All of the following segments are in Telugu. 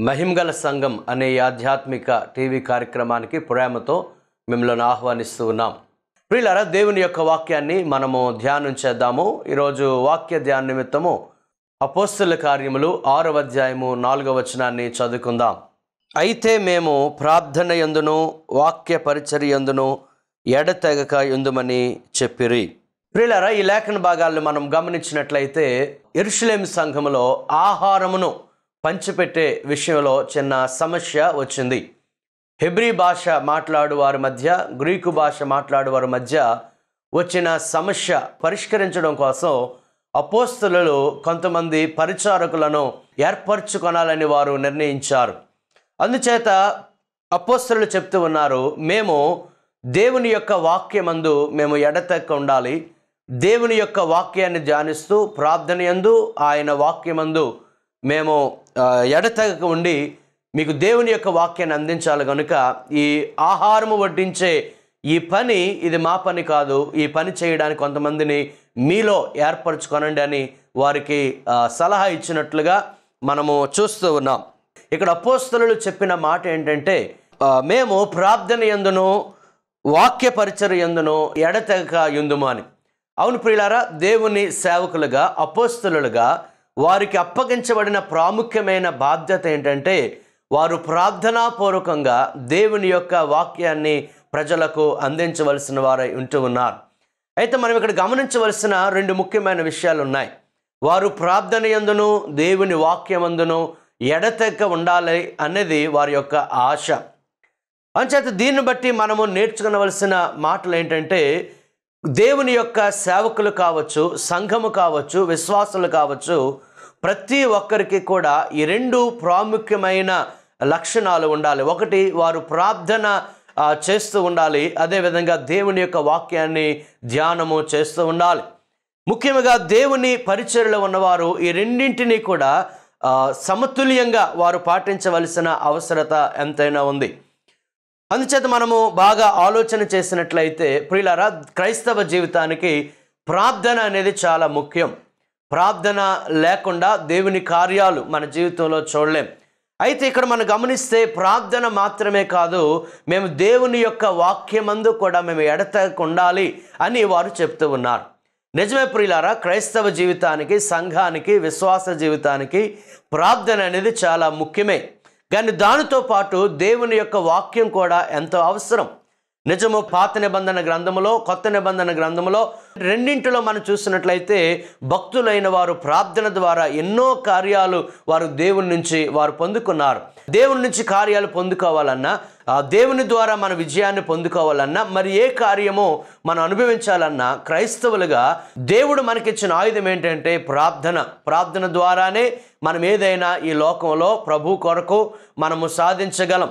మహింగల సంఘం అనే ఆధ్యాత్మిక టీవీ కార్యక్రమానికి ప్రేమతో మిమ్మల్ని ఆహ్వానిస్తూ ఉన్నాం. ప్రియులారా దేవుని యొక్క వాక్యాన్ని మనము ధ్యానం చేద్దాము. ఈరోజు వాక్య ధ్యాన నిమిత్తము అపోస్తుల కార్యములు ఆరవ అధ్యాయము నాలుగవ వచనాన్ని చదువుకుందాం. అయితే మేము ప్రార్థన ఎందును వాక్య పరిచర్ ఎందును ఎడతెగక ఎందుమని చెప్పిరి. ప్రియులారా ఈ లేఖన భాగాలను మనం గమనించినట్లయితే ఎరుషులేం సంఘములో ఆహారమును పంచిపెట్టే విషయంలో చిన్న సమస్య వచ్చింది. హెబ్రీ భాష మాట్లాడువారి మధ్య గ్రీకు భాష మాట్లాడువారి మధ్య వచ్చిన సమస్య పరిష్కరించడం కోసం అపోస్తులు కొంతమంది పరిచారకులను ఏర్పరచుకొనాలని వారు నిర్ణయించారు. అందుచేత అపోస్తులు చెప్తూ ఉన్నారు మేము దేవుని యొక్క వాక్యమందు మేము ఎడతెక్క ఉండాలి. దేవుని యొక్క వాక్యాన్ని ధ్యానిస్తూ ప్రార్థన యందు ఆయన వాక్యమందు మేము ఎడతెగక ఉండి మీకు దేవుని యొక్క వాక్యాన్ని అందించాలి కనుక ఈ ఆహారము వడ్డించే ఈ పని ఇది మా పని కాదు. ఈ పని చేయడానికి కొంతమందిని మీలో ఏర్పరచుకొనండి అని వారికి సలహా ఇచ్చినట్లుగా మనము చూస్తూ ఉన్నాం. ఇక్కడ అపోస్తలు చెప్పిన మాట ఏంటంటే మేము ప్రార్థన ఎందును వాక్య పరిచర ఎందును ఎడతెగక ఎందుము అని. అవును ప్రియులారా దేవుని సేవకులుగా అపోస్తలుగా వారికి అప్పగించబడిన ప్రాముఖ్యమైన బాధ్యత ఏంటంటే వారు ప్రార్థనాపూర్వకంగా దేవుని యొక్క వాక్యాన్ని ప్రజలకు అందించవలసిన వారై ఉంటూ ఉన్నారు. అయితే మనం ఇక్కడ గమనించవలసిన రెండు ముఖ్యమైన విషయాలు ఉన్నాయి. వారు ప్రార్థన ఎందును దేవుని వాక్యమందును ఎడతెక్క ఉండాలి అనేది వారి యొక్క ఆశ. అంచేత దీన్ని బట్టి మనము నేర్చుకునవలసిన మాటలు ఏంటంటే దేవుని యొక్క సేవకులు కావచ్చు సంఘము కావచ్చు విశ్వాసులు కావచ్చు ప్రతి ఒక్కరికి కూడా ఈ రెండు ప్రాముఖ్యమైన లక్షణాలు ఉండాలి. ఒకటి వారు ప్రార్థన చేస్తూ ఉండాలి. అదేవిధంగా దేవుని యొక్క వాక్యాన్ని ధ్యానము చేస్తూ ఉండాలి. ముఖ్యంగా దేవుని పరిచయలో ఉన్నవారు ఈ రెండింటినీ కూడా సమతుల్యంగా వారు పాటించవలసిన అవసరత ఎంతైనా ఉంది. అందుచేత మనము బాగా ఆలోచన చేసినట్లయితే ప్రియులారా క్రైస్తవ జీవితానికి ప్రార్థన అనేది చాలా ముఖ్యం. ప్రార్థన లేకుండా దేవుని కార్యాలు మన జీవితంలో చూడలేం. అయితే ఇక్కడ మనం గమనిస్తే ప్రార్థన మాత్రమే కాదు మేము దేవుని యొక్క వాక్యమందు కూడా మేము ఎడతకుండాలి ఉండాలి అని వారు చెప్తూ ఉన్నారు. నిజమే ప్రియులారా క్రైస్తవ జీవితానికి సంఘానికి విశ్వాస జీవితానికి ప్రార్థన అనేది చాలా ముఖ్యమే. కానీ దానితో పాటు దేవుని యొక్క వాక్యం కూడా ఎంతో అవసరం. నిజము పాత నిబంధన గ్రంథములో కొత్త నిబంధన గ్రంథములో రెండింటిలో మనం చూసినట్లయితే భక్తులైన వారు ప్రార్థన ద్వారా ఎన్నో కార్యాలు వారు దేవుని నుంచి వారు పొందుకున్నారు. దేవుని నుంచి కార్యాలు పొందుకోవాలన్నా ఆ దేవుని ద్వారా మన విజయాన్ని పొందుకోవాలన్నా మరి ఏ కార్యము మనం అనుభవించాలన్నా క్రైస్తవులుగా దేవుడు మనకిచ్చిన ఆయుధం ఏంటంటే ప్రార్థన. ప్రార్థన ద్వారానే మనం ఏదైనా ఈ లోకంలో ప్రభు కొరకు మనము సాధించగలం.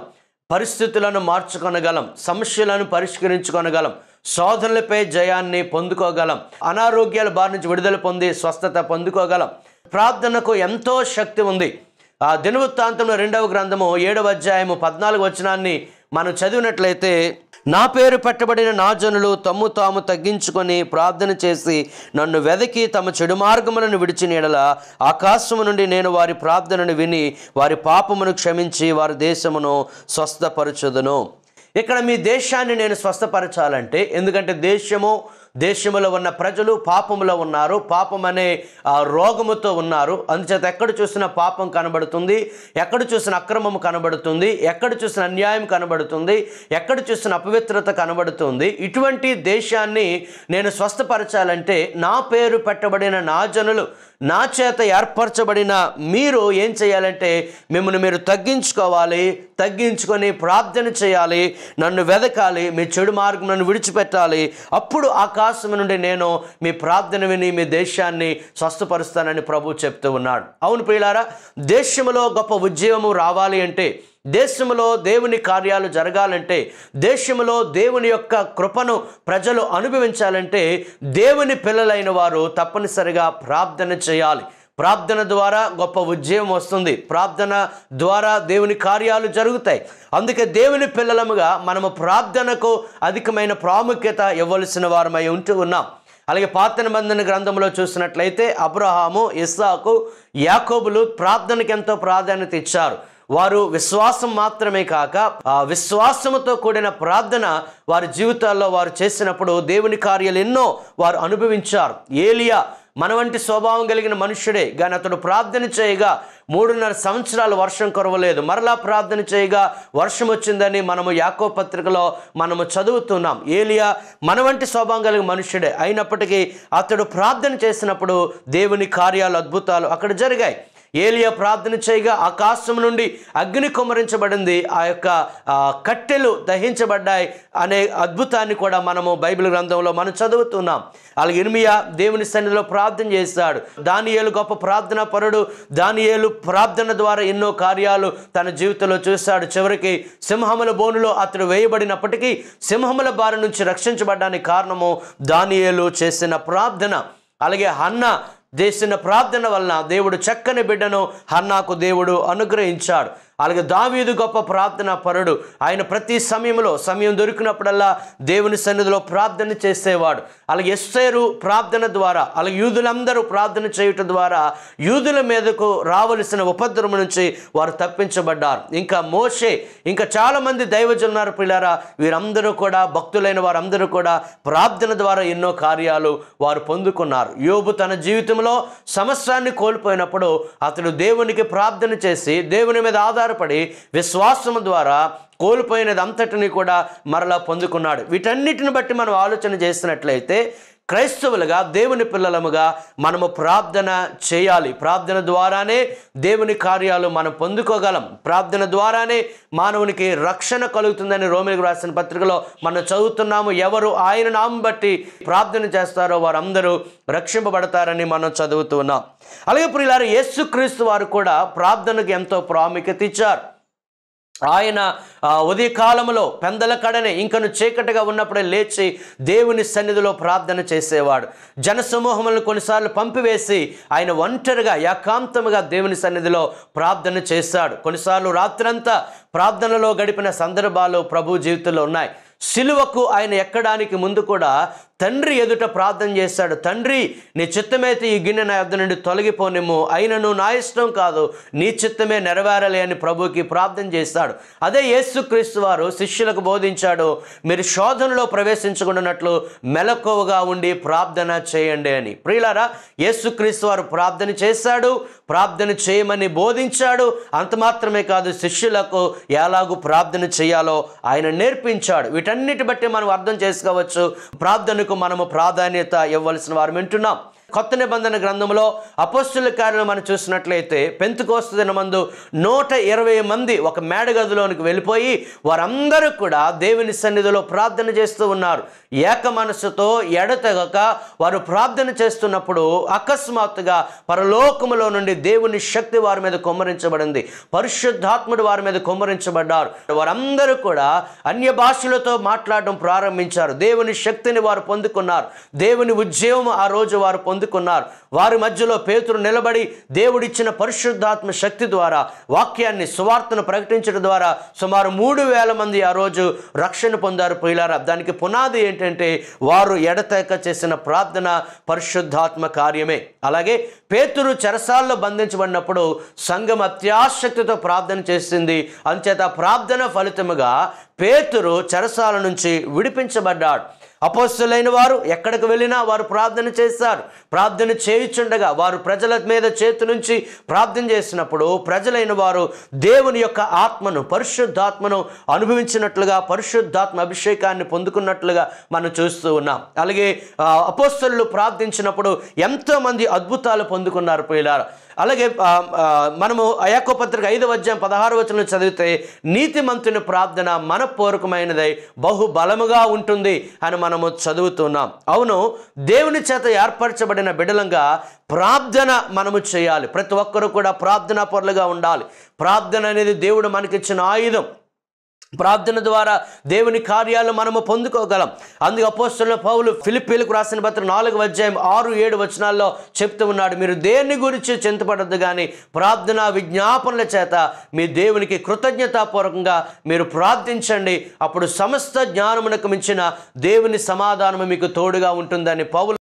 పరిస్థితులను మార్చుకొనగలం సమస్యలను పరిష్కరించుకొనగలం శోధనలపై జయాన్ని పొందుకోగలం అనారోగ్యాల బారి నుంచి విడుదల పొంది స్వస్థత పొందుకోగలం. ప్రార్థనకు ఎంతో శక్తి ఉంది. ఆ దినవృత్తాంతంలో రెండవ గ్రంథము ఏడవ అధ్యాయము పద్నాలుగు వచనాన్ని మనం చదివినట్లయితే నా పేరు పెట్టబడిన నా జనులు తమ్ము తాము తగ్గించుకొని ప్రార్థన చేసి నన్ను వెదకి తమ చెడు మార్గములను విడిచిన ఎడల ఆకాశము నుండి నేను వారి ప్రార్థనను విని వారి పాపమును క్షమించి వారి దేశమును స్వస్థపరచుదును. ఇక్కడ మీ దేశాన్ని నేను స్వస్థపరచాలంటే ఎందుకంటే దేశము దేశంలో ఉన్న ప్రజలు పాపములో ఉన్నారు. పాపం అనే రోగముతో ఉన్నారు. అందుచేత ఎక్కడ చూసినా పాపం కనబడుతుంది. ఎక్కడ చూసిన అక్రమం కనబడుతుంది. ఎక్కడ చూసిన అన్యాయం కనబడుతుంది. ఎక్కడ చూసిన అపవిత్రత కనబడుతుంది. ఇటువంటి దేశాన్ని నేను స్వస్థపరచాలంటే నా పేరు పెట్టబడిన నా జనులు నా చేత ఏర్పరచబడిన మీరు ఏం చేయాలంటే మిమ్మల్ని మీరు తగ్గించుకోవాలి తగ్గించుకొని ప్రార్థన చేయాలి నన్ను వెదకాలి మీ చెడు మార్గం నన్ను విడిచిపెట్టాలి. అప్పుడు ఆకాశం నుండి నేను మీ ప్రార్థన విని మీ దేశాన్ని స్వస్థపరుస్తానని ప్రభు చెప్తూ ఉన్నాడు. అవును ప్రియులారా దేశంలో గొప్ప ఉద్యమము రావాలి అంటే దేశంలో దేవుని కార్యాలు జరగాలంటే దేశంలో దేవుని యొక్క కృపను ప్రజలు అనుభవించాలంటే దేవుని పిల్లలైన వారు తప్పనిసరిగా ప్రార్థన చేయాలి. ప్రార్థన ద్వారా గొప్ప ఉద్యమం వస్తుంది. ప్రార్థన ద్వారా దేవుని కార్యాలు జరుగుతాయి. అందుకే దేవుని పిల్లలముగా మనము ప్రార్థనకు అధికమైన ప్రాముఖ్యత ఇవ్వవలసిన వారమై ఉంటూ ఉన్నాం. అలాగే పాత నిబంధన గ్రంథంలో చూసినట్లయితే అబ్రహాము ఇస్సాకు యాకోబులు ప్రార్థనకి ఎంతో ప్రాధాన్యత ఇచ్చారు. వారు విశ్వాసం మాత్రమే కాక ఆ విశ్వాసముతో కూడిన ప్రార్థన వారి జీవితాల్లో వారు చేసినప్పుడు దేవుని కార్యాలు ఎన్నో వారు అనుభవించారు. ఏలియా మన వంటి స్వభావం కలిగిన మనుషుడే కానీ అతడు ప్రార్థన చేయగా మూడున్నర సంవత్సరాలు వర్షం కురవలేదు. మరలా ప్రార్థన చేయగా వర్షం వచ్చిందని మనము యాకో పత్రికలో మనము చదువుతున్నాం. ఏలియా మన వంటి స్వభావం కలిగిన మనుషుడే అయినప్పటికీ అతడు ప్రార్థన చేసినప్పుడు దేవుని కార్యాలు అద్భుతాలు అక్కడ జరిగాయి. ఏలియా ప్రార్థన చేయగా ఆకాశం నుండి అగ్ని కుమ్మరించబడింది. ఆ యొక్క కట్టెలు దహించబడ్డాయి అనే అద్భుతాన్ని కూడా మనము బైబిల్ గ్రంథంలో మనం చదువుతున్నాం. అలాగే ఇర్మియా దేవుని సన్నిధిలో ప్రార్థన చేశాడు. దానియేలు గొప్ప ప్రార్థన పరుడు దానియేలు ప్రార్థన ద్వారా ఎన్నో కార్యాలు తన జీవితంలో చూశాడు. చివరికి సింహముల బోనులో అతడు వేయబడినప్పటికీ సింహముల బారి నుంచి రక్షించబడడానికి కారణము దానియేలు చేసిన ప్రార్థన. అలాగే హన్న చేసిన ప్రార్థన వలన దేవుడు చక్కని బిడ్డను హన్నాకు దేవుడు అనుగ్రహించాడు. అలాగే దావీదు గొప్ప ప్రార్థన పరుడు. ఆయన ప్రతి సమయంలో సమయం దొరికినప్పుడల్లా దేవుని సన్నిధిలో ప్రార్థన చేసేవాడు. అలాగే ఎస్సేరు ప్రార్థన ద్వారా అలాగే యూదులందరూ ప్రార్థన చేయటం ద్వారా యూదుల మీదకు రావలసిన ఉపద్రవం నుంచి వారు తప్పించబడ్డారు. ఇంకా మోషే ఇంకా చాలామంది దైవజనున్నారు పిల్లారా వీరందరూ కూడా భక్తులైన వారందరూ కూడా ప్రార్థన ద్వారా ఎన్నో కార్యాలు వారు పొందుకున్నారు. యోబు తన జీవితంలో సమస్యాన్ని కోల్పోయినప్పుడు అతడు దేవునికి ప్రార్థన చేసి దేవుని మీద ఆధార ఆధారపడి విశ్వాసం ద్వారా కోల్పోయినది అంతటిని కూడా మరలా పొందుకున్నాడు. వీటన్నిటిని బట్టి మనం ఆలోచన చేసినట్లయితే క్రైస్తవులుగా దేవుని పిల్లలముగా మనము ప్రార్థన చేయాలి. ప్రార్థన ద్వారానే దేవుని కార్యాలు మనం పొందుకోగలం. ప్రార్థన ద్వారానే మానవునికి రక్షణ కలుగుతుందని రోమిలకు రాసిన పత్రికలో మనం చదువుతున్నాము. ఎవరు ఆయన నామం బట్టి ప్రార్థన చేస్తారో వారందరూ రక్షింపబడతారని మనం చదువుతున్నాం. అలాగే ప్రియులారు యేసుక్రీస్తు వారు కూడా ప్రార్థనకు ఎంతో ప్రాముఖ్యత ఇచ్చారు. ఆయన ఉదయకాలంలో పెందల కడనే ఇంకను చీకటిగా ఉన్నప్పుడే లేచి దేవుని సన్నిధిలో ప్రార్థన చేసేవాడు. జనసమూహములను కొన్నిసార్లు పంపివేసి ఆయన ఒంటరిగా ఏకాంతముగా దేవుని సన్నిధిలో ప్రార్థన చేశాడు. కొన్నిసార్లు రాత్రంతా ప్రార్థనలో గడిపిన సందర్భాలు ప్రభు జీవితంలో ఉన్నాయి. సిలువకు ఆయన ఎక్కడానికి ముందు కూడా తండ్రి ఎదుట ప్రార్థన చేశాడు తండ్రి నీ చిత్తమైతే ఈ గిన్నె నా యొద్ద నుండి తొలగిపోనేమో అయినను నా ఇష్టం కాదు. నీ చిత్తమే నెరవేరాలి అని ప్రభుకి ప్రార్థన చేస్తాడు. అదే యేసుక్రీస్తు వారు శిష్యులకు బోధించాడు మీరు శోధనలో ప్రవేశించకుండానట్లు మెలకువగా ఉండి ప్రార్థన చేయండి అని. ప్రియులారా యేసుక్రీస్తు వారు ప్రార్థన చేశాడు ప్రార్థన చేయమని బోధించాడు. అంత మాత్రమే కాదు శిష్యులకు ఎలాగూ ప్రార్థన చేయాలో ఆయన నేర్పించాడు. వీటన్నిటి బట్టి మనం అర్థం చేసుకోవచ్చు. ప్రార్థన మనము ప్రాధాన్యత ఇవ్వవలసిన వారు వింటున్నాం. కొత్త నిబంధన గ్రంథంలో అపస్తుల కార్యాలు మనం చూసినట్లయితే పెంతుకోస్తు దినమందు నూట ఇరవై మంది ఒక మేడగదిలోనికి వెళ్ళిపోయి వారందరూ కూడా దేవుని సన్నిధిలో ప్రార్థన చేస్తూ ఉన్నారు. ఏక మనసుతో ఎడతెగక వారు ప్రార్థన చేస్తున్నప్పుడు అకస్మాత్తుగా పరలోకములో నుండి దేవుని శక్తి వారి మీద కుమ్మరించబడింది. పరిశుద్ధాత్ముడు వారి మీద కొమ్మరించబడ్డారు. వారందరూ కూడా అన్య భాషలతో మాట్లాడడం ప్రారంభించారు. దేవుని శక్తిని వారు పొందుకున్నారు. దేవుని ఉద్యమం ఆ రోజు వారు పొందుకున్నారు. వారి మధ్యలో పేతురు నిలబడి దేవుడిచ్చిన పరిశుద్ధాత్మ శక్తి ద్వారా వాక్యాన్ని సువార్తను ప్రకటించడం ద్వారా సుమారు మూడు వేల మంది ఆ రోజు రక్షణ పొందారు పోయిలారా దానికి పునాది ఏంటంటే వారు ఎడతెక చేసిన ప్రార్థన పరిశుద్ధాత్మ కార్యమే. అలాగే పేతురు చెరసాల్లో బంధించబడినప్పుడు సంఘం అత్యాసక్తితో ప్రార్థన చేసింది. అంచేత ప్రార్థన ఫలితముగా పేతురు చెరసాల నుంచి విడిపించబడ్డాడు. అపోస్తులైన వారు ఎక్కడికి వెళ్ళినా వారు ప్రార్థన చేస్తారు. ప్రార్థన చేయుచుండగా వారు ప్రజల మీద చేతి నుంచి ప్రార్థన చేసినప్పుడు ప్రజలైన వారు దేవుని యొక్క ఆత్మను పరిశుద్ధాత్మను అనుభవించినట్లుగా పరిశుద్ధాత్మ అభిషేకాన్ని పొందుకున్నట్లుగా మనం చూస్తూ ఉన్నాం. అలాగే అపోస్తులు ప్రార్థించినప్పుడు ఎంతోమంది అద్భుతాలు పొందుకున్నారు ప్రియులారా. అలాగే మనము అయాకో పత్రిక ఐదు అధ్యాయం పదహారు వచనం చదివితే నీతిమంతుని ప్రార్థన మనపూర్వకమైనదై బహుబలముగా ఉంటుంది అని మనము చదువుతున్నాం. అవును దేవుని చేత ఏర్పరచబడిన బిడలంగా ప్రార్థన మనము చేయాలి. ప్రతి ఒక్కరూ కూడా ప్రార్థనా పరులుగా ఉండాలి. ప్రార్థన అనేది దేవుడు మనకిచ్చిన ఆయుధం. ప్రార్థన ద్వారా దేవుని కార్యాలు మనము పొందుకోగలం. అందుకు అపోస్తుల పౌలు ఫిలిపీలకు రాసిన పత్ర నాలుగు అధ్యాయం ఆరు ఏడు వచనాల్లో చెప్తూ ఉన్నాడు మీరు దేని గురించి చింతపడద్దు కానీ ప్రార్థన విజ్ఞాపనల చేత మీ దేవునికి కృతజ్ఞతాపూర్వకంగా మీరు ప్రార్థించండి. అప్పుడు సమస్త జ్ఞానమునకు మించిన దేవుని సమాధానము మీకు తోడుగా ఉంటుందని పౌలు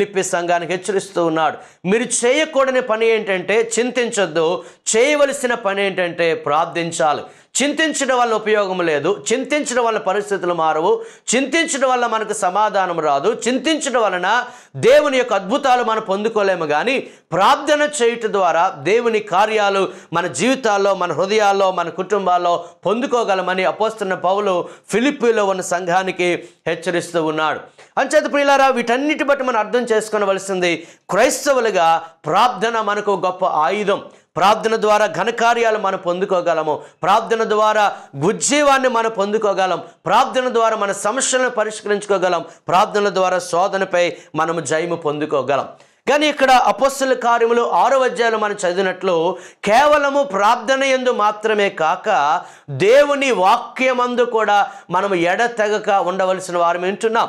ఫిలిప్పి సంఘానికి హెచ్చరిస్తూ ఉన్నాడు. మీరు చేయకూడని పని ఏంటంటే చింతించొద్దు. చేయవలసిన పని ఏంటంటే ప్రార్థించాలి. చింతించడం వల్ల ఉపయోగం లేదు చింతించడం వల్ల పరిస్థితులు మారవు చింతించడం వల్ల మనకు సమాధానం రాదు చింతించడం వలన దేవుని యొక్క అద్భుతాలు మనం పొందుకోలేము కానీ ప్రార్థన చేయటం ద్వారా దేవుని కార్యాలు మన జీవితాల్లో మన హృదయాల్లో మన కుటుంబాల్లో పొందుకోగలమని అపోస్తున్న పౌలు ఫిలిప్పీలో ఉన్న సంఘానికి హెచ్చరిస్తూ ఉన్నాడు. అంచేత ప్రియులారా వీటన్నిటి బట్టి మనం అర్థం చేసుకోవలసింది క్రైస్తవులుగా ప్రార్థన మనకు గొప్ప ఆయుధం. ప్రార్థన ద్వారా ఘనకార్యాలు మనం పొందుకోగలము. ప్రార్థన ద్వారా గుజ్జీవాన్ని మనం పొందుకోగలం. ప్రార్థన ద్వారా మన సమస్యలను పరిష్కరించుకోగలం. ప్రార్థన ద్వారా శోధనపై మనము జయము పొందుకోగలం. కానీ ఇక్కడ అపస్సుల కార్యములు ఆరో అధ్యాయులు మనం చదివినట్లు కేవలము ప్రార్థన ఎందు మాత్రమే కాక దేవుని వాక్యమందు కూడా మనం ఎడతెగక ఉండవలసిన వారు వింటున్నాం.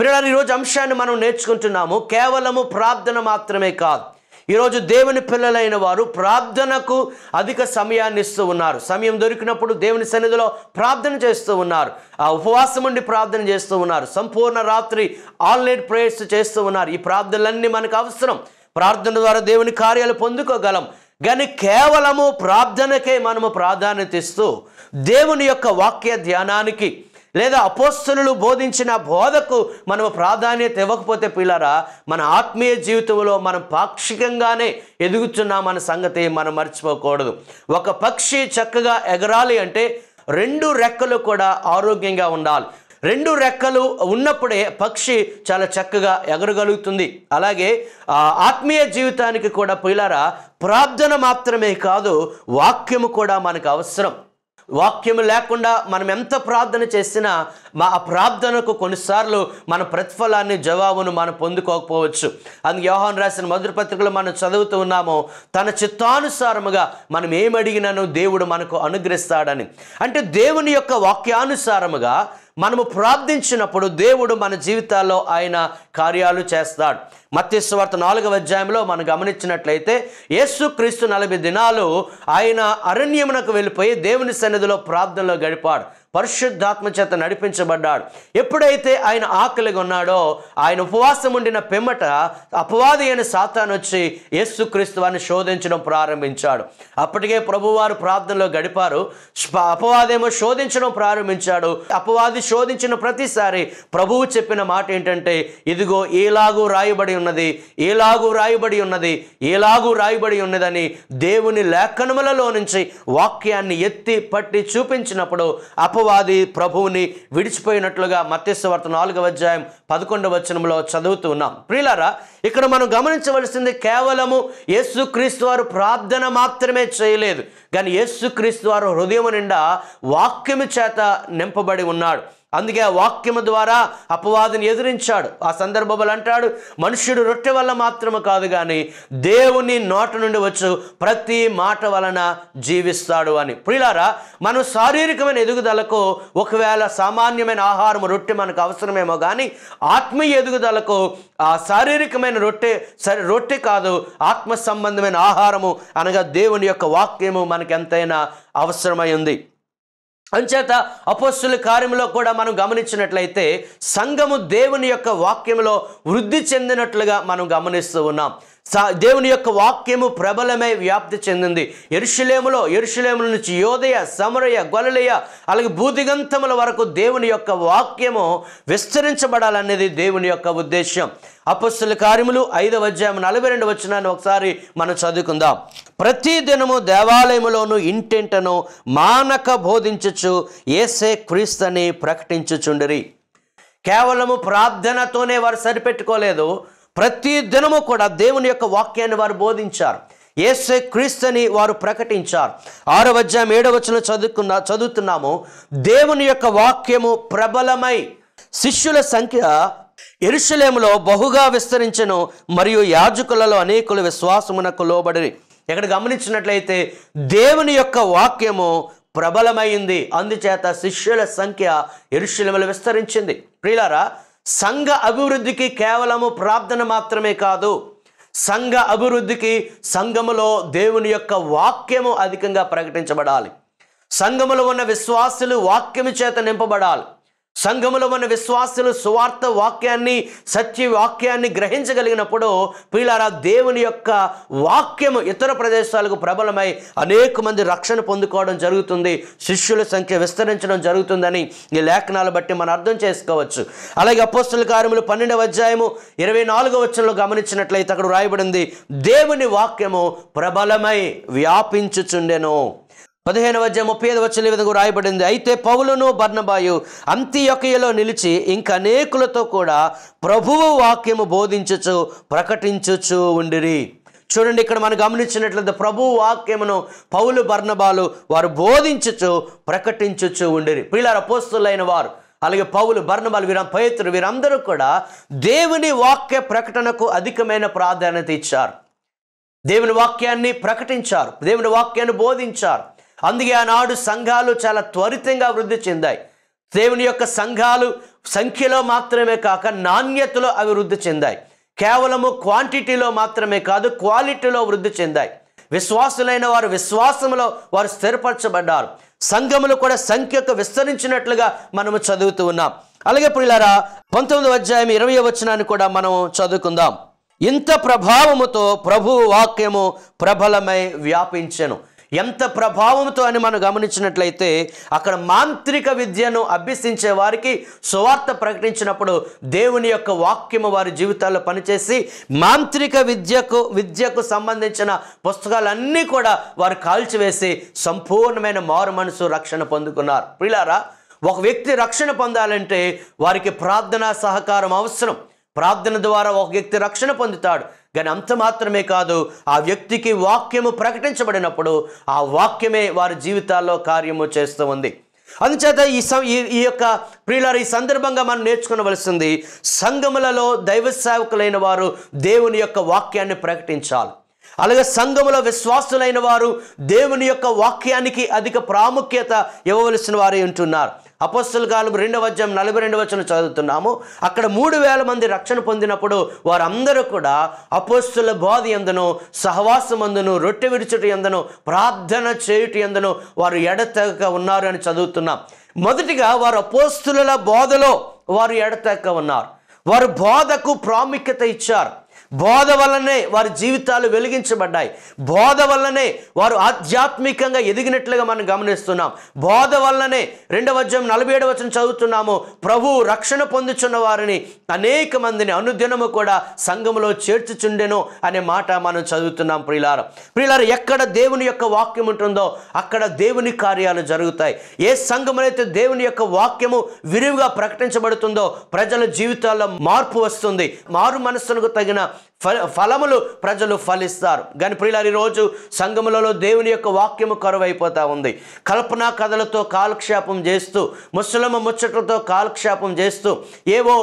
పిల్లలు ఈరోజు అంశాన్ని మనం నేర్చుకుంటున్నాము. కేవలము ప్రార్థన మాత్రమే కాదు. ఈరోజు దేవుని పిల్లలైన వారు ప్రార్థనకు అధిక సమయాన్ని ఇస్తూ ఉన్నారు. సమయం దొరికినప్పుడు దేవుని సన్నిధిలో ప్రార్థన చేస్తూ ఉన్నారు. ఆ ఉపవాసం ఉండి ప్రార్థన చేస్తూ ఉన్నారు. సంపూర్ణ రాత్రి ఆల్ నైట్ ప్రేయర్స్ చేస్తూ ఉన్నారు. ఈ ప్రార్థనలన్నీ మనకు అవసరం. ప్రార్థన ద్వారా దేవుని కార్యాలు పొందుకోగలం. కానీ కేవలము ప్రార్థనకే మనము ప్రాధాన్యత ఇస్తూ దేవుని యొక్క వాక్య ధ్యానానికి లేదా అపోస్తులు బోధించిన బోధకు మనం ప్రాధాన్యత ఇవ్వకపోతే పిల్లరా మన ఆత్మీయ జీవితంలో మనం పాక్షికంగానే ఎదుగుతున్నామన్న సంగతి మనం మర్చిపోకూడదు. ఒక పక్షి చక్కగా ఎగరాలి అంటే రెండు రెక్కలు కూడా ఆరోగ్యంగా ఉండాలి. రెండు రెక్కలు ఉన్నప్పుడే పక్షి చాలా చక్కగా ఎగరగలుగుతుంది. అలాగే ఆత్మీయ జీవితానికి కూడా పిల్లరా ప్రార్థన మాత్రమే కాదు వాక్యము కూడా మనకు అవసరం. వాక్యము లేకుండా మనం ఎంత ప్రార్థన చేసినా మా ఆ ప్రార్థనకు కొన్నిసార్లు మన ప్రతిఫలాన్ని జవాబును మనం పొందుకోకపోవచ్చు. అందుకు యోహాన్ రాసిన మధుర పత్రికలు మనం చదువుతూ ఉన్నాము తన చిత్తానుసారముగా మనం ఏమడిగినను దేవుడు మనకు అనుగ్రహిస్తాడని. అంటే దేవుని యొక్క వాక్యానుసారముగా మనము ప్రార్థించినప్పుడు దేవుడు మన జీవితాల్లో ఆయన కార్యాలు చేస్తాడు. మత్స్యవార్త నాలుగవ అధ్యాయంలో మనం గమనించినట్లయితే యేసుక్రీస్తు నలభై దినాలు ఆయన అరణ్యమునకు వెళ్ళిపోయి దేవుని సన్నిధిలో ప్రార్థనలో గడిపాడు. పరిశుద్ధాత్మ చేత నడిపించబడ్డాడు. ఎప్పుడైతే ఆయన ఆకలిగా ఉన్నాడో ఆయన ఉపవాసం ఉండిన పెమ్మట అపవాది అయిన సాతాను వచ్చి యేసుక్రీస్తు వారిని శోధించడం ప్రారంభించాడు. అప్పటికే ప్రభువారు ప్రార్థనలో గడిపారు. అపవాదేమో శోధించడం ప్రారంభించాడు. అపవాది శోధించిన ప్రతిసారి ప్రభువు చెప్పిన మాట ఏంటంటే ఇదిగో ఏలాగూ రాయబడి ఉన్నది ఏలాగూ రాయబడి ఉన్నది ఏలాగూ రాయబడి ఉన్నదని దేవుని లేఖనములలో నుంచి వాక్యాన్ని ఎత్తి పట్టి చూపించినప్పుడు అపవాది ప్రభువుని విడిచిపోయినట్లుగా మత్స్యవార్త నాలుగవ అధ్యాయం పదకొండవ వచనంలో చదువుతూ ఉన్నాం. ప్రియులారా ఇక్కడ మనం గమనించవలసింది కేవలము యేసుక్రీస్తు వారు ప్రార్థన మాత్రమే చేయలేదు. కానీ యేసుక్రీస్తు వారు హృదయం నిండా వాక్యము చేత నింపబడి ఉన్నాడు. అందుకే ఆ వాక్యము ద్వారా అపవాదిని ఎదిరించాడు. ఆ సందర్భంలో అంటాడు మనుష్యుడు రొట్టె వల్ల మాత్రమే కాదు కానీ దేవుని నోట నుండి వచ్చు ప్రతి మాట వలన జీవిస్తాడు అని. ప్రియులారా మనం శారీరకమైన ఎదుగుదలకు ఒకవేళ సామాన్యమైన ఆహారం రొట్టె మనకు అవసరమేమో కానీ ఆత్మీయ ఎదుగుదలకు ఆ శారీరకమైన రొట్టె సరే రొట్టె కాదు ఆత్మ సంబంధమైన ఆహారము అనగా దేవుని యొక్క వాక్యము మనకు ఎంతైనా అవసరమై ఉంది. అంచేత అపోస్తుల కార్యంలో కూడా మనం గమనించినట్లయితే సంఘము దేవుని యొక్క వాక్యంలో వృద్ధి చెందినట్లుగా మనం గమనిస్తూ ఉన్నాం. దేవుని యొక్క వాక్యము ప్రబలమై వ్యాప్తి చెందింది. ఎరుషులేములో ఎరుషులేముల నుంచి యోదయ సమరయ గొలలయ అలాగే భూదిగంతముల వరకు దేవుని యొక్క వాక్యము విస్తరించబడాలనేది దేవుని యొక్క ఉద్దేశం అపస్సుల కార్యములు ఐదవ అధ్యాయం నలభై రెండు వచ్చినాన్ని ఒకసారి మనం చదువుకుందాం. ప్రతి దినము దేవాలయములోను ఇంటింటను మానక బోధించచ్చు ఏసే క్రీస్తని ప్రకటించుచుండిరి. కేవలము ప్రార్థనతోనే వారు సరిపెట్టుకోలేదు. ప్రతి దినము కూడా దేవుని యొక్క వాక్యాన్ని వారు బోధించారు. ఏసే క్రీస్తుని వారు ప్రకటించారు. ఆరో అధ్యాయం ఏడవ వచ్చిన చదువుకున్న చదువుతున్నాము. దేవుని యొక్క వాక్యము ప్రబలమై శిష్యుల సంఖ్య ఎరుషలేములో బహుగా విస్తరించెను మరియు యాజకులలో అనేకులు విశ్వాసమునకు లోబడి ఇక్కడ గమనించినట్లయితే దేవుని యొక్క వాక్యము ప్రబలమైంది. అందుచేత శిష్యుల సంఖ్య ఎరుషలేములో విస్తరించింది. ప్రియులారా సంఘ అభివృద్ధికి కేవలము ప్రార్థన మాత్రమే కాదు సంఘ అభివృద్ధికి సంఘములో దేవుని యొక్క వాక్యము అధికంగా ప్రకటించబడాలి. సంఘములో ఉన్న విశ్వాసులు వాక్యము చేత నింపబడాలి. సంఘములో ఉన్న విశ్వాసులు సువార్త వాక్యాన్ని సత్య వాక్యాన్ని గ్రహించగలిగినప్పుడు పిల్లారా దేవుని యొక్క వాక్యము ఇతర ప్రదేశాలకు ప్రబలమై అనేక మంది రక్షణ పొందుకోవడం జరుగుతుంది. శిష్యుల సంఖ్య విస్తరించడం జరుగుతుందని ఈ లేఖనాలు బట్టి మనం అర్థం చేసుకోవచ్చు. అలాగే అపోస్తుల కార్యములు పన్నెండవ అధ్యాయము ఇరవై నాలుగవ వచ్చంలో గమనించినట్లయితే అక్కడ రాయబడింది దేవుని వాక్యము ప్రబలమై వ్యాపించుచుండెను. పదిహేను వద్ద ముప్పై ఐదు వచ్చిన విధంగా రాయబడింది. అయితే పౌలును బర్ణబాయు అంత్యొకయలో నిలిచి ఇంక అనేకులతో కూడా ప్రభువు వాక్యము బోధించచ్చు ప్రకటించచ్చు ఉండిరి. చూడండి ఇక్కడ మనం గమనించినట్లయితే ప్రభు వాక్యమును పౌలు బర్ణబాలు వారు బోధించచ్చు ప్రకటించచ్చు ఉండిరి. పిల్లల పోస్తులైన వారు అలాగే పౌలు బర్ణబాలు వీర పేతురు వీరందరూ కూడా దేవుని వాక్య ప్రకటనకు అధికమైన ప్రాధాన్యత ఇచ్చారు. దేవుని వాక్యాన్ని ప్రకటించారు. దేవుని వాక్యాన్ని బోధించారు. అందుకే ఆనాడు సంఘాలు చాలా త్వరితంగా వృద్ధి చెందాయి. దేవుని యొక్క సంఘాలు సంఖ్యలో మాత్రమే కాక నాణ్యతలో అభివృద్ధి చెందాయి. కేవలము క్వాంటిటీలో మాత్రమే కాదు క్వాలిటీలో వృద్ధి చెందాయి. విశ్వాసులైన వారు విశ్వాసములో వారు స్థిరపరచబడ్డారు. సంఘములు కూడా సంఖ్యకు విస్తరించినట్లుగా మనము చదువుతూ ఉన్నాం. అలాగే ప్రియులారా పంతొమ్మిది అధ్యాయం ఇరవై వచనాన్ని కూడా మనం చదువుకుందాం. ఇంత ప్రభావముతో ప్రభు వాక్యము ప్రబలమై వ్యాపించెను. ఎంత ప్రభావంతో అని మనం గమనించినట్లయితే అక్కడ మాంత్రిక విద్యను అభ్యసించే వారికి సువార్త ప్రకటించినప్పుడు దేవుని యొక్క వాక్యము వారి జీవితాల్లో పనిచేసి మాంత్రిక విద్యకు విద్యకు సంబంధించిన పుస్తకాలన్నీ కూడా వారు కాల్చివేసి సంపూర్ణమైన మారు మనసు రక్షణ పొందుకున్నారు. పిల్లారా ఒక వ్యక్తి రక్షణ పొందాలంటే వారికి ప్రార్థనా సహకారం అవసరం. ప్రార్థన ద్వారా ఒక వ్యక్తి రక్షణ పొందుతాడు. కానీ అంత మాత్రమే కాదు ఆ వ్యక్తికి వాక్యము ప్రకటించబడినప్పుడు ఆ వాక్యమే వారి జీవితాల్లో కార్యము చేస్తూ ఉంది. అందుచేత ఈ సం ఈ ఈ యొక్క ప్రియులారు ఈ సందర్భంగా మనం నేర్చుకోవలసింది సంఘములలో దైవ సేవకులైన వారు దేవుని యొక్క వాక్యాన్ని ప్రకటించాలి. అలాగే సంఘములో విశ్వాసులైన వారు దేవుని యొక్క వాక్యానికి అధిక ప్రాముఖ్యత ఇవ్వవలసిన వారే ఉంటున్నారు. అపస్సుల కాలం రెండవ అధ్యాయం నలభై రెండవ వచనం చదువుతున్నాము. అక్కడ మూడు వేల మంది రక్షణ పొందినప్పుడు వారందరూ కూడా అపోస్తుల బోధ ఎందును సహవాసమందును రొట్టె విడుచుట ఎందును ప్రార్థన చేయుట ఎందును వారు ఎడతెగక ఉన్నారు అని చదువుతున్నాం. మొదటిగా వారు అపోస్తుల బోధలో వారు ఎడతెక్క ఉన్నారు. వారు బోధకు ప్రాముఖ్యత ఇచ్చారు. బోధ వల్లనే వారి జీవితాలు వెలిగించబడ్డాయి. బోధ వల్లనే వారు ఆధ్యాత్మికంగా ఎదిగినట్లుగా మనం గమనిస్తున్నాం. బోధ వల్లనే రెండవ అధ్యాయం నలభై ఏడవ చదువుతున్నాము. ప్రభు రక్షణ పొందుచున్న వారిని అనేక మందిని అనుదినము కూడా సంఘములో చేర్చుచుండెను అనే మాట మనం చదువుతున్నాం ప్రియులార. ప్రియులార ఎక్కడ దేవుని యొక్క వాక్యం ఉంటుందో అక్కడ దేవుని కార్యాలు జరుగుతాయి. ఏ సంఘమునైతే దేవుని యొక్క వాక్యము విరివిగా ప్రకటించబడుతుందో ప్రజల జీవితాల్లో మార్పు వస్తుంది. మారు మనస్సులకు తగిన ఫలములు ప్రజలు ఫలిస్తారు. కానీ ప్రియులారు ఈరోజు సంఘములలో దేవుని యొక్క వాక్యము కరువైపోతా ఉంది. కల్పనా కథలతో కాలక్షేపం చేస్తూ ముసలమ్మ ముచ్చటలతో కాలక్షేపం చేస్తూ ఏవో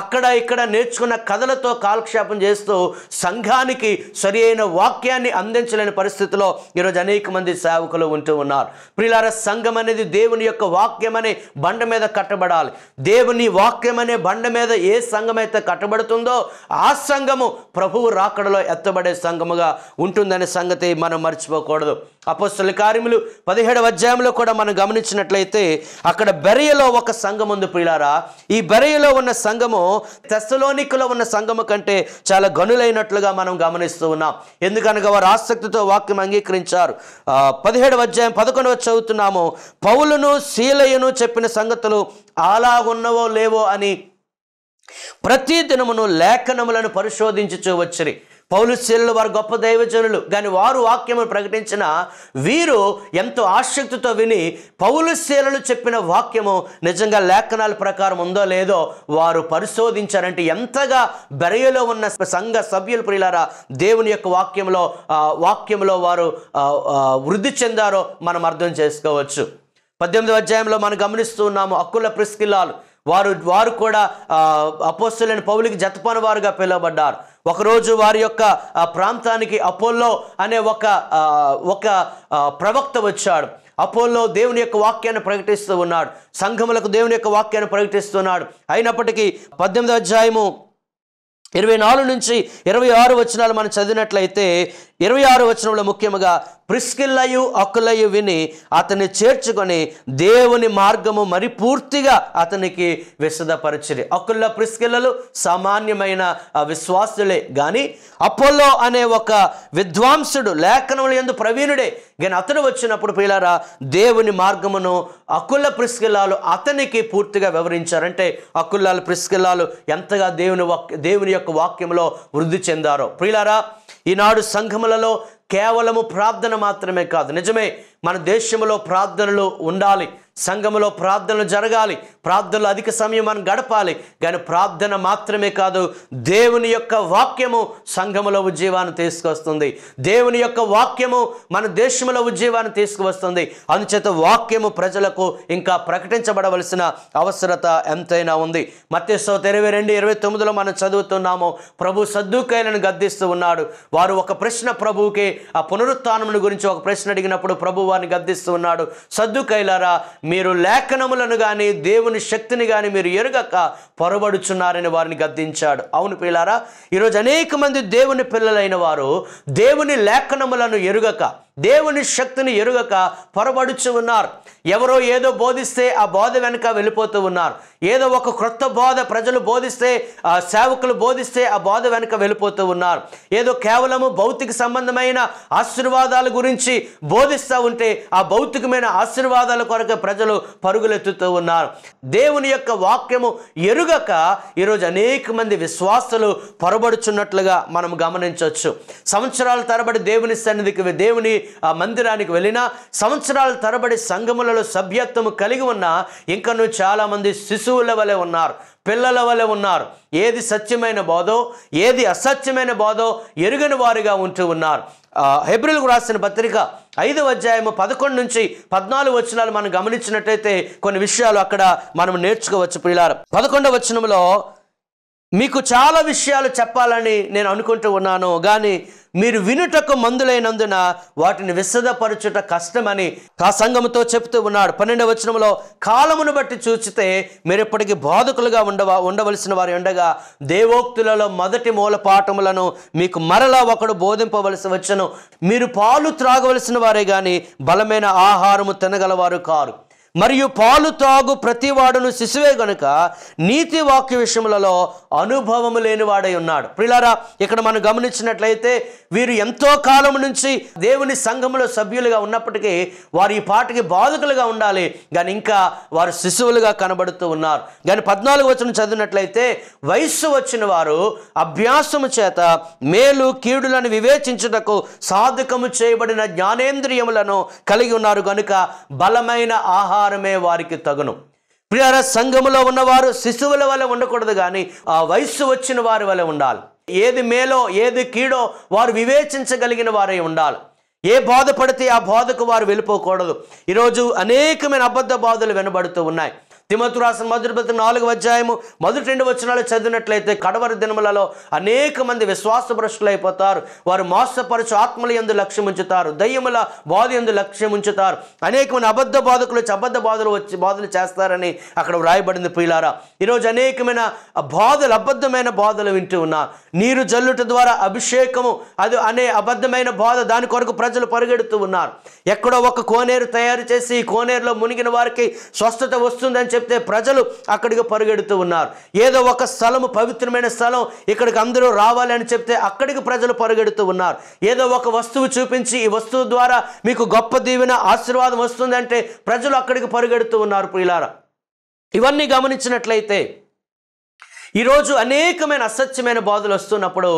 అక్కడ ఇక్కడ నేర్చుకున్న కథలతో కాలక్షేపం చేస్తూ సంఘానికి సరి అయిన వాక్యాన్ని అందించలేని పరిస్థితిలో ఈరోజు అనేక మంది సేవకులు ఉంటూ ఉన్నారు. ప్రియులార సంఘం అనేది దేవుని యొక్క వాక్యం అనే బండ మీద కట్టబడాలి. దేవుని వాక్యం అనే బండ మీద ఏ సంఘం అయితే కట్టబడుతుందో ఆ సంఘము ప్రభువు రాకడలో ఎత్తబడే సంఘముగా ఉంటుందనే సంగతి మనం మర్చిపోకూడదు. అపస్తుల కార్యములు పదిహేడవ అధ్యాయంలో కూడా మనం గమనించినట్లయితే అక్కడ బెరయలో ఒక సంఘం ఉంది పిల్లారా ఈ బెరయలో ఉన్న సంఘము తెస్సలోనికలో ఉన్న సంఘము కంటే చాలా గనులైనట్లుగా మనం గమనిస్తూ ఉన్నాం. ఎందుకనగా వారు ఆసక్తితో వాక్యం అంగీకరించారు. పదిహేడవ అధ్యాయం పదకొండవ చదువుతున్నాము. పౌలును శీలయును చెప్పిన సంగతులు అలాగున్నవో లేవో అని ప్రతి దినమును లేఖనములను పరిశోధించుచూ వచ్చిరి. పౌలు వారు గొప్ప దైవజనులు. కానీ వారు వాక్యము ప్రకటించిన వీరు ఎంతో ఆసక్తితో విని పౌలుశీలలు చెప్పిన వాక్యము నిజంగా లేఖనాల ప్రకారం ఉందో లేదో వారు పరిశోధించారంటే ఎంతగా బెరయలో ఉన్న సంఘ సభ్యులు ప్రియులారా దేవుని యొక్క వాక్యంలో వాక్యంలో వారు వృద్ధి చెందారో మనం అర్థం చేసుకోవచ్చు. పద్దెనిమిది అధ్యాయంలో మనం గమనిస్తూ ఉన్నాము అక్కుల ప్రిస్కిల్లాలు. వారు వారు కూడా అపోస్తులైన పౌలికి జతపని వారుగా పిలువబడ్డారు. ఒకరోజు వారి యొక్క ప్రాంతానికి అపోల్లో అనే ఒక ఒక ప్రవక్త వచ్చాడు. అపోల్లో దేవుని యొక్క వాక్యాన్ని ప్రకటిస్తూ ఉన్నాడు. సంఘములకు దేవుని యొక్క వాక్యాన్ని ప్రకటిస్తున్నాడు అయినప్పటికీ పద్దెనిమిది అధ్యాయము ఇరవై నాలుగు నుంచి ఇరవై ఆరు వచనాలు మనం చదివినట్లయితే ఇరవై ఆరు వచనంలో ముఖ్యముగా ప్రిస్కిల్లయు అక్కులయు విని అతన్ని చేర్చుకొని దేవుని మార్గము మరి పూర్తిగా అతనికి విశదపరిచిరి. అకుల్ల ప్రిస్కిల్లలు సామాన్యమైన విశ్వాసులే. కానీ అపోలో అనే ఒక విద్వాంసుడు లేఖనములు ఎందు ప్రవీణుడే. కానీ అతడు వచ్చినప్పుడు పిల్లరా దేవుని మార్గమును అకుల్ల ప్రిస్కిల్లాలు అతనికి పూర్తిగా వివరించారంటే అకుల్లాలు ప్రిస్కిల్లాలు ఎంతగా దేవుని వాక్ దేవుని యొక్క వాక్యంలో వృద్ధి చెందారో. ప్రియులారా ఈనాడు సంఘములలో కేవలము ప్రార్థన మాత్రమే కాదు. నిజమే మన దేశంలో ప్రార్థనలు ఉండాలి సంఘములో ప్రార్థనలు జరగాలి ప్రార్థనలు అధిక సమయం మనం గడపాలి కానీ ప్రార్థన మాత్రమే కాదు దేవుని యొక్క వాక్యము సంఘములో ఉజ్జీవాన్ని తీసుకొస్తుంది. దేవుని యొక్క వాక్యము మన దేశంలో ఉజ్జీవాన్ని తీసుకువస్తుంది. అందుచేత వాక్యము ప్రజలకు ఇంకా ప్రకటించబడవలసిన అవసరత ఎంతైనా ఉంది. మత్స్యత ఇరవై రెండు ఇరవై తొమ్మిదిలో మనం చదువుతున్నాము ప్రభు సద్దుకైలను గద్దిస్తూ ఉన్నాడు. వారు ఒక ప్రశ్న ప్రభువుకి ఆ పునరుత్నమును గురించి ఒక ప్రశ్న అడిగినప్పుడు ప్రభు వారిని గద్దిస్తూ ఉన్నాడు సద్దుకైలారా మీరు లేఖనములను కానీ దేవుని శక్తిని కానీ మీరు ఎరుగక పొరబడుచున్నారని వారిని గద్దించాడు. అవును పిల్లారా ఈరోజు అనేక మంది దేవుని పిల్లలైన వారు దేవుని లేఖనములను ఎరుగక దేవుని శక్తిని ఎరుగక పొరబడుచు ఉన్నారు. ఎవరో ఏదో బోధిస్తే ఆ బోధ వెనుక వెళ్ళిపోతూ ఉన్నారు. ఏదో ఒక క్రొత్త బోధ ప్రజలు బోధిస్తే ఆ సేవకులు బోధిస్తే ఆ బోధ వెనుక వెళ్ళిపోతూ ఉన్నారు. ఏదో కేవలము భౌతిక సంబంధమైన ఆశీర్వాదాల గురించి బోధిస్తూ ఉంటే ఆ భౌతికమైన ఆశీర్వాదాల కొరకు ప్రజలు పరుగులెత్తుతూ ఉన్నారు. దేవుని యొక్క వాక్యము ఎరుగక ఈరోజు అనేక మంది విశ్వాసులు పొరబడుచున్నట్లుగా మనం గమనించవచ్చు సంవత్సరాల తరబడి దేవుని సన్నిధికి దేవుని ఆ మందిరానికి వెళ్ళినా సంవత్సరాల తరబడి సంఘములలో సభ్యత్వము కలిగి ఉన్న ఇంకను చాలామంది శిశువుల వలె ఉన్నారు పిల్లల వలె ఉన్నారు. ఏది సత్యమైన బోధో ఏది అసత్యమైన బోధో ఎరుగని వారుగా ఉంటూ ఉన్నారు. హెబ్రిల్కు రాసిన పత్రిక ఐదవ అధ్యాయము పదకొండు నుంచి పద్నాలుగు వచనాలు మనం గమనించినట్టయితే కొన్ని విషయాలు అక్కడ మనం నేర్చుకోవచ్చు పిల్లారు పదకొండవ వచనంలో మీకు చాలా విషయాలు చెప్పాలని నేను అనుకుంటూ ఉన్నాను కానీ మీరు వినుటకు మందులైనందున వాటిని విశదపరచుట కష్టమని ఆ చెప్తూ ఉన్నాడు. పన్నెండవ వచనంలో కాలమును బట్టి చూచితే మీరు ఇప్పటికీ బాధకులుగా ఉండవ ఉండవలసిన వారు ఉండగా దేవోక్తులలో మొదటి మూల పాఠములను మీకు మరలా ఒకడు బోధింపవలసి వచ్చను. మీరు పాలు త్రాగవలసిన వారే కానీ బలమైన ఆహారము తినగలవారు కారు. మరియు పాలు తాగు ప్రతివాడును శిశువే గనుక నీతి వాక్య విషయములలో అనుభవము లేనివాడై ఉన్నాడు. ప్రిలారా ఇక్కడ మనం గమనించినట్లయితే వీరు ఎంతో కాలం నుంచి దేవుని సంఘములో సభ్యులుగా ఉన్నప్పటికీ వారు ఈ పాటకి బాధకులుగా ఉండాలి. కానీ ఇంకా వారు శిశువులుగా కనబడుతూ ఉన్నారు. కానీ పద్నాలుగు వచనం చదివినట్లయితే వయస్సు వచ్చిన వారు అభ్యాసము చేత మేలు కీడులను వివేచించుటకు సాధకము చేయబడిన జ్ఞానేంద్రియములను కలిగి ఉన్నారు. కనుక బలమైన ఆహారమే వారికి తగును. ప్రియార సంఘములో ఉన్నవారు శిశువుల వల్ల ఉండకూడదు కానీ ఆ వయస్సు వచ్చిన వారి వల్ల ఉండాలి. ఏది మేలో ఏది కీడో వారు వివేచించగలిగిన వారై ఉండాలి. ఏ బాధ పడితే ఆ బాధకు వారు వెళ్ళిపోకూడదు. ఈరోజు అనేకమైన అబద్ధ బాధలు వినబడుతూ ఉన్నాయి. తిమతు రాసిన మొదటి పత్రిక నాలుగు అధ్యాయము మొదటి రెండు వచనాలు చదివినట్లయితే కడవరి దినములలో అనేక మంది విశ్వాస భ్రష్టులు వారు మోసపరచు ఆత్మల ఎందు లక్ష్యం ఉంచుతారు. దయ్యముల బాధ ఎందు లక్ష్యం ఉంచుతారు. అనేక మంది అబద్ధ బాధకులు అబద్ధ బాధలు వచ్చి బాధలు చేస్తారని అక్కడ వ్రాయబడింది ప్రియులారా. ఈరోజు అనేకమైన బాధలు అబద్ధమైన బాధలు వింటూ ఉన్నారు నీరు జల్లుట ద్వారా అభిషేకము అది అనే అబద్ధమైన బాధ దాని కొరకు ప్రజలు పరిగెడుతూ ఉన్నారు. ఎక్కడో ఒక కోనేరు తయారు చేసి ఈ కోనేరులో మునిగిన వారికి స్వస్థత వస్తుందని చెప్పి చెప్తే ప్రజలు అక్కడికి పరుగెడుతూ ఉన్నారు. ఏదో ఒక స్థలము పవిత్రమైన స్థలం ఇక్కడికి అందరూ రావాలి అని చెప్తే అక్కడికి ప్రజలు పరుగెడుతూ ఉన్నారు. ఏదో ఒక వస్తువు చూపించి ఈ వస్తువు ద్వారా మీకు గొప్ప దీవెన ఆశీర్వాదం వస్తుందంటే ప్రజలు అక్కడికి పరుగెడుతూ ఉన్నారు ప్రియులారా. ఇవన్నీ గమనించినట్లయితే ఈరోజు అనేకమైన అసత్యమైన బాధలు వస్తున్నప్పుడు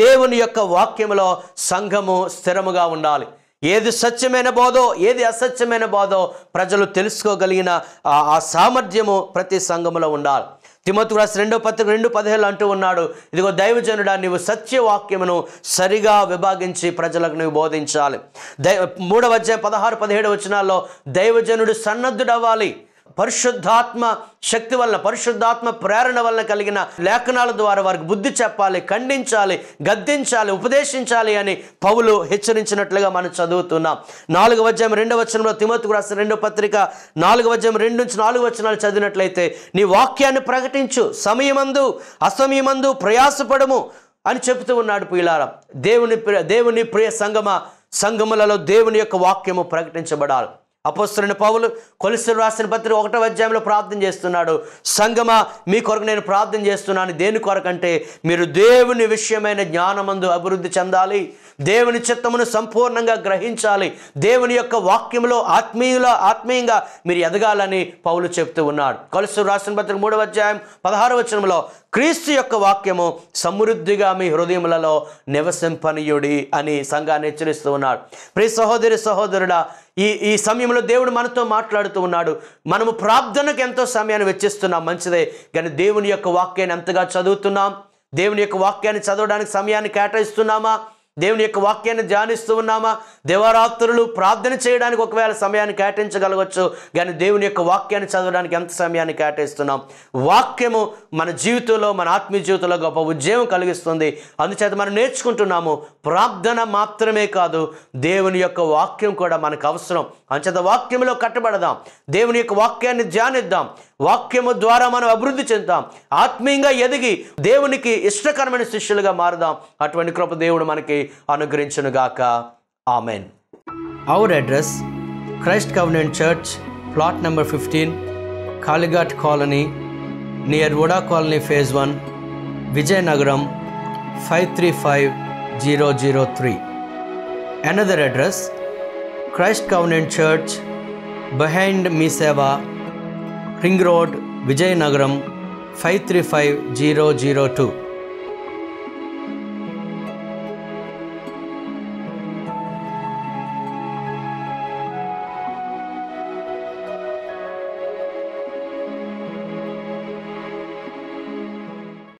దేవుని యొక్క వాక్యంలో సంఘము స్థిరముగా ఉండాలి. ఏది సత్యమైన బోధో ఏది అసత్యమైన బోధో ప్రజలు తెలుసుకోగలిగిన ఆ సామర్థ్యము ప్రతి సంఘములో ఉండాలి. తిమోతి రాసి రెండో పత్రిక రెండు పదిహేళ్ళు అంటూ ఉన్నాడు ఇదిగో దైవజనుడా నీవు సత్యవాక్యమును సరిగా విభాగించి ప్రజలకు నువ్వు బోధించాలి. దై మూడవ అధ్యాయం పదహారు పదిహేడు వచనాల్లో దైవజనుడు సన్నద్ధుడవ్వాలి. పరిశుద్ధాత్మ శక్తి వలన పరిశుద్ధాత్మ ప్రేరణ వలన కలిగిన లేఖనాల ద్వారా వారికి బుద్ధి చెప్పాలి ఖండించాలి గద్దించాలి ఉపదేశించాలి అని పౌలు హెచ్చరించినట్లుగా మనం చదువుతున్నాం. నాలుగు అధ్యాయం రెండవ వచనంలో తిమోతికి రాసిన రెండో పత్రిక నాలుగు అధ్యాయం రెండు నుంచి నాలుగు వచనాలు చదివినట్లయితే నీ వాక్యాన్ని ప్రకటించు సమయమందు అసమయమందు ప్రయాసపడము అని చెబుతూ ఉన్నాడు పీలారం దేవుని ప్రియ దేవుని ప్రియ సంగమ సంగములలో దేవుని యొక్క వాక్యము ప్రకటించబడాలి. అపోస్తున్న పౌలు కొలిసులు రాసిన పత్రిక ఒకటో అధ్యాయంలో ప్రార్థన చేస్తున్నాడు. సంగమ మీ కొరకు నేను ప్రార్థన చేస్తున్నాను. దేని కొరకంటే మీరు దేవుని విషయమైన జ్ఞానమందు అభివృద్ధి చెందాలి. దేవుని చిత్తమును సంపూర్ణంగా గ్రహించాలి. దేవుని యొక్క వాక్యంలో ఆత్మీయుల ఆత్మీయంగా మీరు ఎదగాలని పౌలు చెప్తూ ఉన్నాడు. కొలసు రాసిన పత్రిక మూడవ అధ్యాయం పదహారు వచనంలో క్రీస్తు యొక్క వాక్యము సమృద్ధిగా మీ హృదయములలో నివసింపనీయుడి అని సంఘాన్ని హెచ్చరిస్తూ ఉన్నాడు. ప్రియ సహోదరి సహోదరుడా ఈ ఈ సమయంలో దేవుడు మనతో మాట్లాడుతూ ఉన్నాడు. మనము ప్రార్థనకు ఎంతో సమయాన్ని వెచ్చిస్తున్నాం. మంచిదే. కానీ దేవుని యొక్క వాక్యాన్ని ఎంతగా చదువుతున్నాం? దేవుని యొక్క వాక్యాన్ని చదవడానికి సమయాన్ని కేటాయిస్తున్నామా? దేవుని యొక్క వాక్యాన్ని ధ్యానిస్తూ ఉన్నామా? దేవరాత్రులు ప్రార్థన చేయడానికి ఒకవేళ సమయాన్ని కేటాయించగలగచ్చు కానీ దేవుని యొక్క వాక్యాన్ని చదవడానికి ఎంత సమయాన్ని కేటాయిస్తున్నాం? వాక్యము మన జీవితంలో మన ఆత్మీయ జీవితంలో గొప్ప ఉద్యమం కలిగిస్తుంది. అందుచేత మనం నేర్చుకుంటున్నాము ప్రార్థన మాత్రమే కాదు దేవుని యొక్క వాక్యం కూడా మనకు అవసరం. అంచేత వాక్యంలో కట్టబడదాం దేవుని యొక్క వాక్యాన్ని ధ్యానిద్దాం. వాక్యము ద్వారా మనం అభివృద్ధి చెందుతాం. ఆత్మీయంగా ఎదిగి దేవునికి ఇష్టకరమైన శిష్యులుగా మారుదాం. అటువంటి కృప దేవుడు మనకి అనుగ్రహించునుగాక. Amen. Our address Christ covenant church plot number fifteen Kalighat colony near VUDA colony phase one Vizianagaram five three five zero zero three another address Christ covenant church behind Mee Seva Ring Road, Vijayanagram 535002.